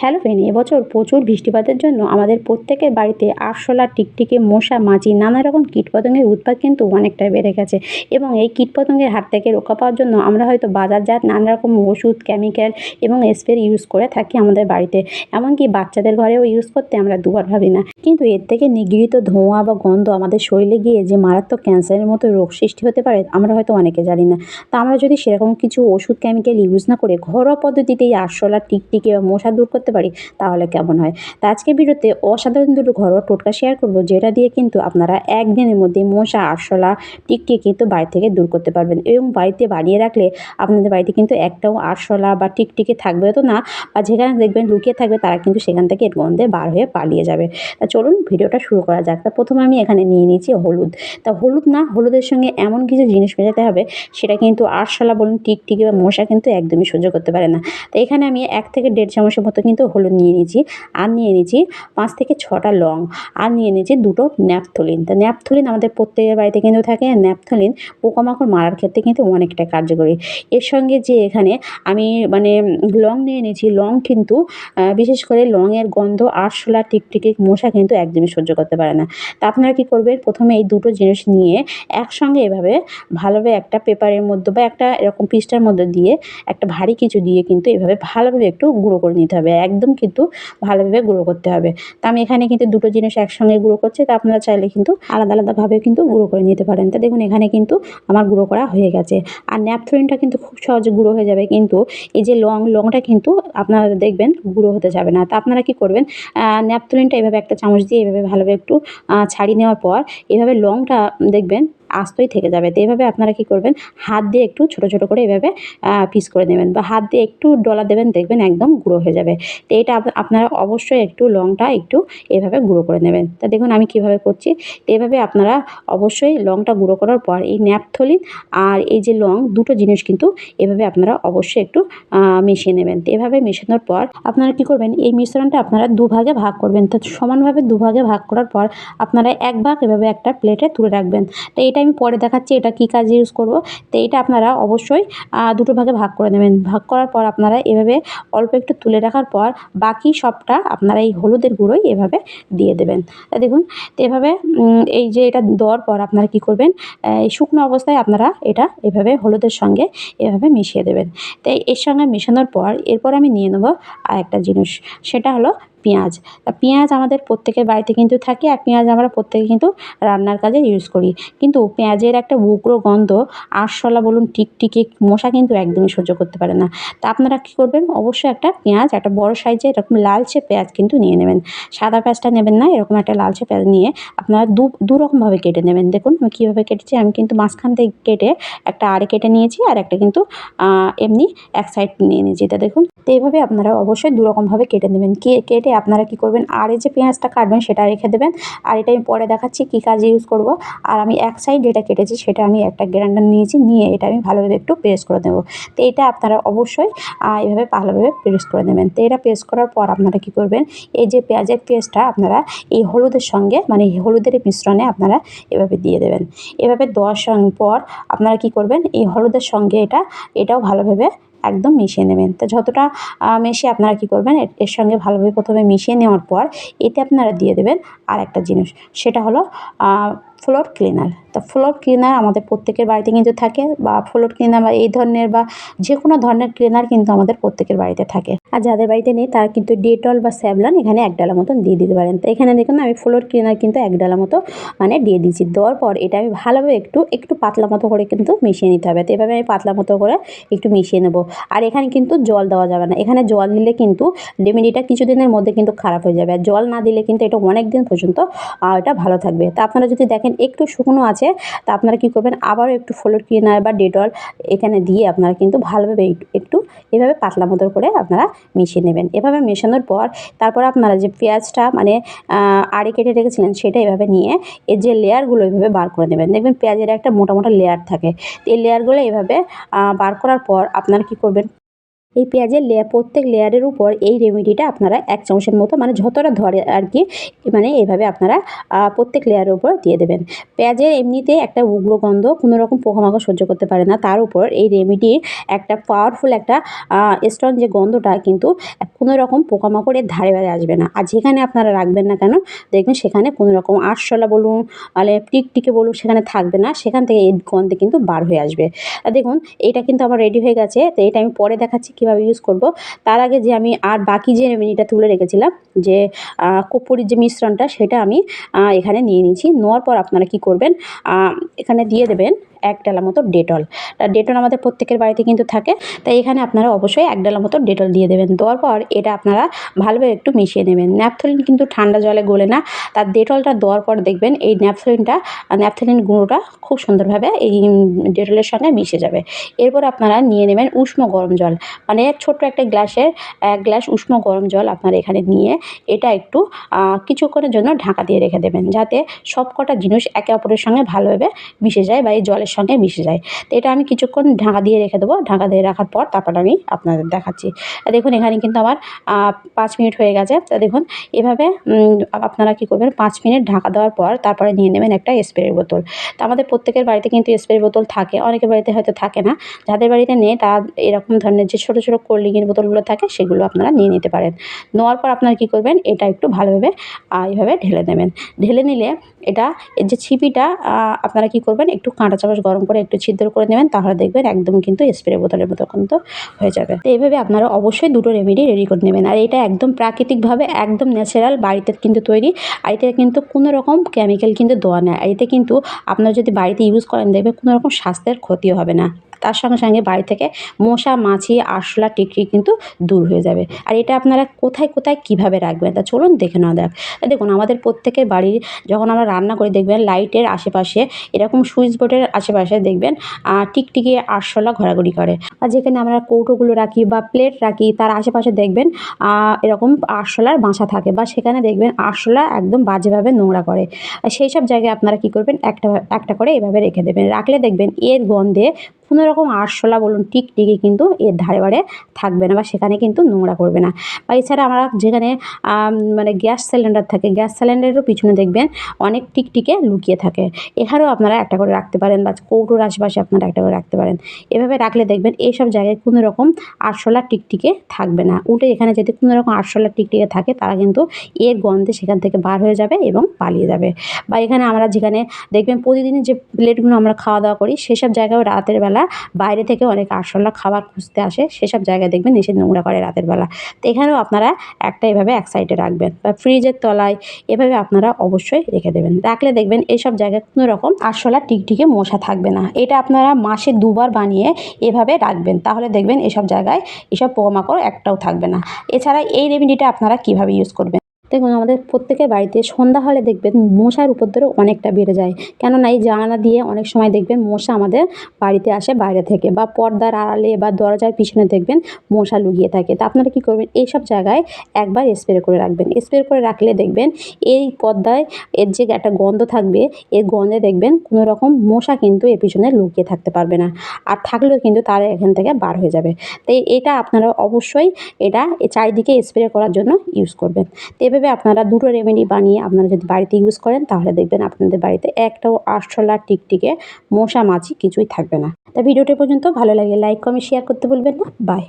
Hello Feni এবছর প্রচুর বৃষ্টিপাতের জন্য আমাদের প্রত্যেকের বাড়িতে আরশোলা, টিকটিকি, মশা, মাছি, নানা রকম কীটপতঙ্গের উৎপাত কিন্তু অনেকটাই বেড়ে গেছে। এবং এই কীটপতঙ্গের হাত থেকে রক্ষা পাওয়ার জন্য আমরা হয়তো বাজারজাত নানা রকম ওষুধ, কেমিক্যাল এবং স্প্রে ইউজ করে থাকি আমাদের বাড়িতে। এমনকি বাচ্চাদের ঘরেও ইউজ করতে আমরা দুবার ভাবি না। কিন্তু এর থেকে নিগৃহীত ধোঁয়া বা গন্ধ আমাদের শরীরে গিয়ে যে মারাত্মক ক্যান্সারের মতো রোগ সৃষ্টি হতে পারে, আমরা হয়তো অনেকে জানি না। তা আমরা যদি সেরকম কিছু ওষুধ, কেমিক্যাল ইউজ না করে ঘরোয়া পদ্ধতিতে এই আরশোলা, টিকটিকি বা মশা দূর করতে পারি, তাহলে কেমন হয়? তা আজকের ভিডিওতে অসাধারণ দুটো ঘরোয়া টোটকা শেয়ার করব, যেটা দিয়ে কিন্তু আপনারা একদিনের মধ্যে মশা, আরশোলা, টিকটিকি কিন্তু বাড়ি থেকে দূর করতে পারবেন এবং বাড়িতে বানিয়ে রাখলে আপনাদের বাড়িতে কিন্তু একটাও আরশোলা বা টিকটিকি থাকবে তো না, বা যেখানে দেখবেন লুকিয়ে থাকবে তারা কিন্তু সেখান থেকে এর গন্ধে বার হয়ে পালিয়ে যাবে। তা চলুন ভিডিওটা শুরু করা যাক। তা প্রথমে আমি এখানে নিয়ে নিয়েছি হলুদ। তা হলুদ না, হলুদের সঙ্গে এমন কিছু জিনিস মেশাতে হবে, সেটা কিন্তু আরশোলা বলুন, টিকটিকি বা মশা কিন্তু একদমই সহ্য করতে পারে না। তো এখানে আমি এক থেকে দেড় চামচের মতো কিন্তু হলুদ নিয়ে নিয়েছি আর নিয়ে নিয়েছি পাঁচ থেকে ছটা লং আর নিয়ে নিয়েছি দুটো ন্যাপথলিন। তা ন্যাপথলিন আমাদের প্রত্যেকের বাড়িতে কিন্তু থাকে ন্যাপথলিন পোকামাকড় মারার ক্ষেত্রে কিন্তু অনেকটা কার্যকরী। এর সঙ্গে যে এখানে আমি মানে লং নিয়ে নিয়েছি, লং কিন্তু বিশেষ করে লংয়ের গন্ধ আরশোলা টিকটিকি মশা কিন্তু একদমই সহ্য করতে পারে না। তা আপনারা কী করবেন? প্রথমে এই দুটো জিনিস নিয়ে একসঙ্গে এভাবে ভালোভাবে একটা পেপারের মধ্যে বা একটা এরকম পিসটার মধ্যে দিয়ে একটা ভারী কিছু দিয়ে কিন্তু এভাবে ভালোভাবে একটু গুঁড়ো করে নিতে হবে। একদম কিন্তু ভালোভাবে গুঁড়ো করতে হবে। তা আমি এখানে কিন্তু দুটো জিনিস একসঙ্গে গুঁড়ো করছি, তা আপনারা চাইলে কিন্তু আলাদা আলাদাভাবে কিন্তু গুঁড়ো করে নিতে পারেন। তা দেখুন, এখানে কিন্তু আমার গুঁড়ো করা হয়ে গেছে। আর ন্যাপথলিনটা কিন্তু খুব সহজে গুঁড়ো হয়ে যাবে, কিন্তু এই যে লং, লংটা কিন্তু আপনারা দেখবেন গুঁড়ো হতে যাবে না। তা আপনারা কী করবেন ন্যাপথলিনটা এভাবে একটা চামচ দিয়ে এভাবে ভালোভাবে একটু ছাড়িয়ে নেওয়ার পর এভাবে লংটা দেখবেন আস্তই থেকে যাবে। তো এভাবে আপনারা কী করবেন? হাত দিয়ে একটু ছোটো ছোটো করে এভাবে পিস করে নেবেন বা হাত দিয়ে একটু ডলা দেবেন, দেখবেন একদম গুঁড়ো হয়ে যাবে। তো এটা আপনারা অবশ্যই একটু লংটা একটু এভাবে গুঁড়ো করে নেবেন। তা দেখুন আমি কীভাবে করছি। তো এভাবে আপনারা অবশ্যই লংটা গুঁড়ো করার পর এই ন্যাপথলিন আর এই যে লং দুটো জিনিস কিন্তু এভাবে আপনারা অবশ্যই একটু মিশিয়ে নেবেন। তো এভাবে মেশানোর পর আপনারা কী করবেন? এই মিশ্রণটা আপনারা দুভাগে ভাগ করবেন। তো সমানভাবে দুভাগে ভাগ করার পর আপনারা এক ভাগ এভাবে একটা প্লেটে তুলে রাখবেন। তো এটা আমি পরে দেখাচ্ছি এটা কী কাজে ইউজ করব। তো এটা আপনারা অবশ্যই দুটো ভাগে ভাগ করে নেবেন। ভাগ করার পর আপনারা এভাবে অল্প একটু তুলে রাখার পর বাকি সবটা আপনারা এই হলুদের গুঁড়োই এভাবে দিয়ে দেবেন। তা দেখুন, তো এভাবে এই যে এটা দেওয়ার পর আপনারা কী করবেন এই শুকনো অবস্থায় আপনারা এটা এভাবে হলুদের সঙ্গে এভাবে মিশিয়ে দেবেন। তাই এর সঙ্গে মেশানোর পর এরপর আমি নিয়ে নেব আরেকটা জিনিস। সেটা হলো পেঁয়াজ। তা পেঁয়াজ আমাদের প্রত্যেকের বাড়িতে কিন্তু থাকে আর পেঁয়াজ আমরা প্রত্যেকে কিন্তু রান্নার কাজে ইউজ করি। কিন্তু পেঁয়াজের একটা উগ্র গন্ধ, আরশোলা বলুন, টিকটিকি মশা কিন্তু একদমই সহ্য করতে পারে না। তা আপনারা কী করবেন? অবশ্যই একটা পেঁয়াজ, একটা বড় সাইজে এরকম লালচে পেঁয়াজ কিন্তু নিয়ে নেবেন। সাদা পেঁয়াজটা নেবেন না, এরকম একটা লালচে পেঁয়াজ নিয়ে আপনারা দু দু রকমভাবে কেটে নেবেন। দেখুন, আমি কীভাবে কেটেছি। আমি কিন্তু মাঝখান থেকে কেটে একটা আড়ে কেটে নিয়েছি আর একটা কিন্তু এমনি এক সাইড নিয়ে নিয়েছি। তা দেখুন, তো এইভাবে আপনারা অবশ্যই দুরকমভাবে কেটে নেবেন। কেটে আপনারা কী করবেন? আর এই যে পেঁয়াজটা কাটবেন, সেটা রেখে দেবেন। আর এটা আমি পরে দেখাচ্ছি কী কাজে ইউজ করব। আর আমি এক সাইড যেটা কেটেছি, সেটা আমি একটা গ্রাইন্ডার নিয়েছি, নিয়ে এটা আমি ভালোভাবে একটু পেস্ট করে দেবো তো এটা আপনারা অবশ্যই এইভাবে ভালোভাবে পেস্ট করে নেবেন। তো এটা পেস্ট করার পর আপনারা কী করবেন, এই যে পেঁয়াজের পেস্টটা আপনারা এই হলুদের সঙ্গে মানে হলুদের মিশ্রণে আপনারা এভাবে দিয়ে দেবেন। এভাবে দেওয়ার পর আপনারা কী করবেন, এই হলুদের সঙ্গে এটা, এটাও ভালোভাবে একদম মিশিয়ে নেবেন। তো যতটা মিশিয়ে আপনারা কি করবেন, এর সঙ্গে ভালোভাবে প্রথমে মিশিয়ে নেওয়ার পর এতে আপনারা দিয়ে দেবেন আর একটা জিনিস। সেটা হলো ফ্লোর ক্লিনার তা ফ্লোর ক্লিনার আমাদের প্রত্যেকের বাড়িতে কিন্তু থাকে বা ফ্লোর ক্লিনার বা এই ধরনের বা যে কোনো ধরনের ক্লিনার কিন্তু আমাদের প্রত্যেকের বাড়িতে থাকে। আর যাদের বাড়িতে নেই তারা কিন্তু ডেটল বা স্যাভলন এখানে এক ডালা মতন দিয়ে দিতে পারেন। তো এখানে দেখুন আমি ফ্লোর ক্লিনার কিন্তু এক ডালা মতো মানে দিয়ে দিয়েছি। দেওয়ার পর এটা আমি ভালোভাবে একটু একটু পাতলা মতো করে কিন্তু মিশিয়ে নিতে হবে। তো এভাবে আমি পাতলা মতো করে একটু মিশিয়ে নেব। আর এখানে কিন্তু জল দেওয়া যাবে না। এখানে জল দিলে কিন্তু রেমেডিটা কিছুদিনের মধ্যে কিন্তু খারাপ হয়ে যাবে। আর জল না দিলে কিন্তু এটা অনেক দিন পর্যন্ত এটা ভালো থাকবে। তা আপনারা যদি দেখেন একটু শুকনো আছে, তা আপনারা কী করবেন, আবারও একটু ফ্লোর ক্লিনার বা ডেটল এখানে দিয়ে আপনারা কিন্তু ভালোভাবে একটু এভাবে পাতলা মতো করে আপনারা মিশিয়ে নেবেন। এভাবে মেশানোর পর তারপর আপনারা যে পেঁয়াজটা মানে আড়ে কেটে রেখেছিলেন সেটা এভাবে নিয়ে এর যে লেয়ারগুলো এভাবে বার করে নেবেন। দেখবেন পেঁয়াজের একটা মোটা মোটা লেয়ার থাকে। তো এই লেয়ারগুলো এভাবে বার করার পর আপনারা কী করবেন এই পেঁয়াজের লেয়ার প্রত্যেক লেয়ারের উপর এই রেমেডিটা আপনারা এক চামচের মতো মানে যতটা ধরে আর কি মানে এইভাবে আপনারা প্রত্যেক লেয়ারের উপর দিয়ে দেবেন। পেঁয়াজের এমনিতে একটা উগ্র গন্ধ, কোনো রকম পোকামাকড় সহ্য করতে পারে না। তার উপর এই রেমেডির একটা পাওয়ারফুল একটা স্ট্রং যে গন্ধটা, কিন্তু কোনো রকম পোকামাকড়ের ধারে বারে আসবে না। আর যেখানে আপনারা রাখবেন না কেন, দেখবেন সেখানে কোনো রকম আরশোলা বলুন মানে টিকটিকে বলুন, সেখানে থাকবে না। সেখান থেকে এই গন্ধে কিন্তু বার হয়ে আসবে। দেখুন এইটা কিন্তু আমার রেডি হয়ে গেছে, তো এটা আমি পরে দেখাচ্ছি কীভাবে ইউজ করব, তার আগে যে আমি আর বাকি যে রেমেডিটা তুলে রেখেছিলাম, যে কপুরির যে মিশ্রণটা, সেটা আমি এখানে নিয়ে নিয়েছি। নেওয়ার পর আপনারা কি করবেন এখানে দিয়ে দেবেন এক ডালা মতো ডেটল। ডেটল আমাদের প্রত্যেকের বাড়িতে কিন্তু থাকে, তাই এখানে আপনারা অবশ্যই এক ডালা মতো ডেটল দিয়ে দেবেন। দেওয়ার পর এটা আপনারা ভালোভাবে একটু মিশিয়ে নেবেন। ন্যাপথলিন কিন্তু ঠান্ডা জলে গলে না তার ডেটলটা দেওয়ার পর দেখবেন এই ন্যাপথলিনটা ন্যাপথলিন গুঁড়োটা খুব সুন্দরভাবে এই ডেটলের সঙ্গে মিশে যাবে। এরপর আপনারা নিয়ে নেবেন উষ্ণ গরম জল। মানে ছোট্ট একটা গ্লাসের এক গ্লাস উষ্ণ গরম জল আপনারা এখানে নিয়ে এটা একটু কিছুক্ষণের জন্য ঢাকা দিয়ে রেখে দেবেন যাতে সব কটা জিনিস একে অপরের সঙ্গে ভালোভাবে মিশে যায় বা এই জলের জলের সঙ্গে মিশে যায়। তো এটা আমি কিছুক্ষণ ঢাকা দিয়ে রেখে দেবো। ঢাকা দিয়ে রাখার পর তারপর আমি আপনাদের দেখাচ্ছি। দেখুন এখানে কিন্তু আমার পাঁচ মিনিট হয়ে গেছে। তা দেখুন এভাবে আপনারা কী করবেন, পাঁচ মিনিট ঢাকা দেওয়ার পর তারপরে নিয়ে নেবেন একটা স্প্রের বোতল। তা আমাদের প্রত্যেকের বাড়িতে কিন্তু স্প্রের বোতল থাকে, অনেকের বাড়িতে হয়তো থাকে না। যাদের বাড়িতে নেই তার এরকম ধরনের যে ছোটো ছোটো ছোটো কোল্ড ড্রিঙ্কের বোতলগুলো থাকে, সেগুলো আপনারা নিয়ে নিতে পারেন। নেওয়ার পর আপনারা কী করবেন, এটা একটু ভালোভাবে এইভাবে ঢেলে দেবেন ঢেলে নিলে এটা যে ছিপিটা আপনারা কী করবেন, একটু কাঁটা চামচ গরম করে একটু ছিদ্র করে নেবেন, তাহলে দেখবেন একদম কিন্তু স্প্রে বোতলের মতো কিন্তু হয়ে যাবে। তো এইভাবে আপনারা অবশ্যই দুটো রেমেডি রেডি করে নেবেন। আর এটা একদম প্রাকৃতিকভাবে, একদম ন্যাচারাল বাড়িতে কিন্তু তৈরি। আর এতে কিন্তু কোনো রকম কেমিক্যাল কিন্তু দেওয়া নেয় এতে কিন্তু আপনারা যদি বাড়িতে ইউজ করেন, দেখবেন কোনো রকম স্বাস্থ্যের ক্ষতিও হবে না। তার সঙ্গে সঙ্গে বাড়ি থেকে মশা, মাছি, আরশোলা, টিকরি কিন্তু দূর হয়ে যাবে। আর এটা আপনারা কোথায় কোথায় কীভাবে রাখবেন তা চলুন দেখে নেওয়া দেখ দেখুন, আমাদের প্রত্যেকের বাড়ির যখন আমরা রান্না করে, দেখবেন লাইটের আশেপাশে এরকম সুইচ বোর্ডের আশেপাশে দেখবেন টিকটিকি আরশোলা ঘোরাঘুরি করে। আর যেখানে আমরা কৌটোগুলো রাখি বা প্লেট রাখি, তার আশেপাশে দেখবেন এরকম আরশোলার বাসা থাকে বা সেখানে দেখবেন আরশোলা একদম বাজেভাবে নোংরা করে। সেই সব জায়গায় আপনারা কী করবেন, একটা একটা করে এভাবে রেখে দেবেন। রাখলে দেখবেন এর গন্ধে কোনো রকম আরশোলা বলুন টিকটিকি কিন্তু এর ধারে বারে থাকবে না বা সেখানে কিন্তু নোংরা করবে না। বা এছাড়া আমরা যেখানে মানে গ্যাস সিলিন্ডার থাকে, গ্যাস সিলিন্ডারেরও পিছনে দেখবেন অনেক টিকটিকে লুকিয়ে থাকে। এখানেও আপনারা একটা করে রাখতে পারেন বা কৌটোর আশেপাশে আপনারা একটা করে রাখতে পারেন। এভাবে রাখলে দেখবেন এইসব জায়গায় কোনো রকম আরশোলা টিকটিকে থাকবে না। উল্টে এখানে যদি কোনো রকম আরশোলা টিকটিকে থাকে, তারা কিন্তু এর গন্ধে সেখান থেকে বার হয়ে যাবে এবং পালিয়ে যাবে। বা এখানে আমরা যেখানে দেখবেন প্রতিদিনের যে প্লেটগুলো আমরা খাওয়া দাওয়া করি, সেসব জায়গায় রাতের বেলা বাইরে থেকে অনেক আরশোলা খাবার খুঁজতে আসে, সেসব জায়গায় দেখবেন এসে নোংরা করে রাতের বেলা। তো এখানেও আপনারা একটা এভাবে এক সাইডে রাখবেন বা ফ্রিজের তলায় এভাবে আপনারা অবশ্যই রেখে দেবেন। রাখলে দেখবেন এইসব জায়গায় কোনো রকম আরশোলা টিকটিকে মশা থাকবে না। এটা আপনারা মাসে দুবার বানিয়ে এভাবে রাখবেন। তাহলে দেখবেন এসব জায়গায় এসব পোকামাকড় একটাও থাকবে না। এছাড়া এই রেমেডিটা আপনারা কীভাবে ইউজ করবেন? দেখুন, আমাদের প্রত্যেকের বাড়িতে সন্ধ্যা হলে দেখবেন মশার উপদ্রব অনেকটা বেড়ে যায়। কেননা এই জানালা দিয়ে অনেক সময় দেখবেন মশা আমাদের বাড়িতে আসে বাইরে থেকে বা পর্দার আড়ালে বা দরজার পিছনে দেখবেন মশা লুকিয়ে থাকে। তা আপনারা কী করবেন? এইসব জায়গায় একবার স্প্রে করে রাখবেন। স্প্রে করে রাখলে দেখবেন এই পর্দায় এর যে একটা গন্ধ থাকবে, এর গন্ধে দেখবেন কোনো রকম মশা কিন্তু এর পিছনে লুকিয়ে থাকতে পারবে না। আর থাকলেও কিন্তু তারা এখান থেকে বার হয়ে যাবে। তাই এটা আপনারা অবশ্যই এটা চারিদিকে স্প্রে করার জন্য ইউজ করবেন। তো এভাবে আপনারা দুটো রেমেডি বানিয়ে আপনারা যদি বাড়িতে ইউজ করেন, তাহলে দেখবেন আপনাদের বাড়িতে একটাও আরশোলা টিকটিকে মশা মাছি কিছুই থাকবে না। তা ভিডিওটি পর্যন্ত, ভালো লাগে লাইক কমেন্ট শেয়ার করতে বলবেন না। বাই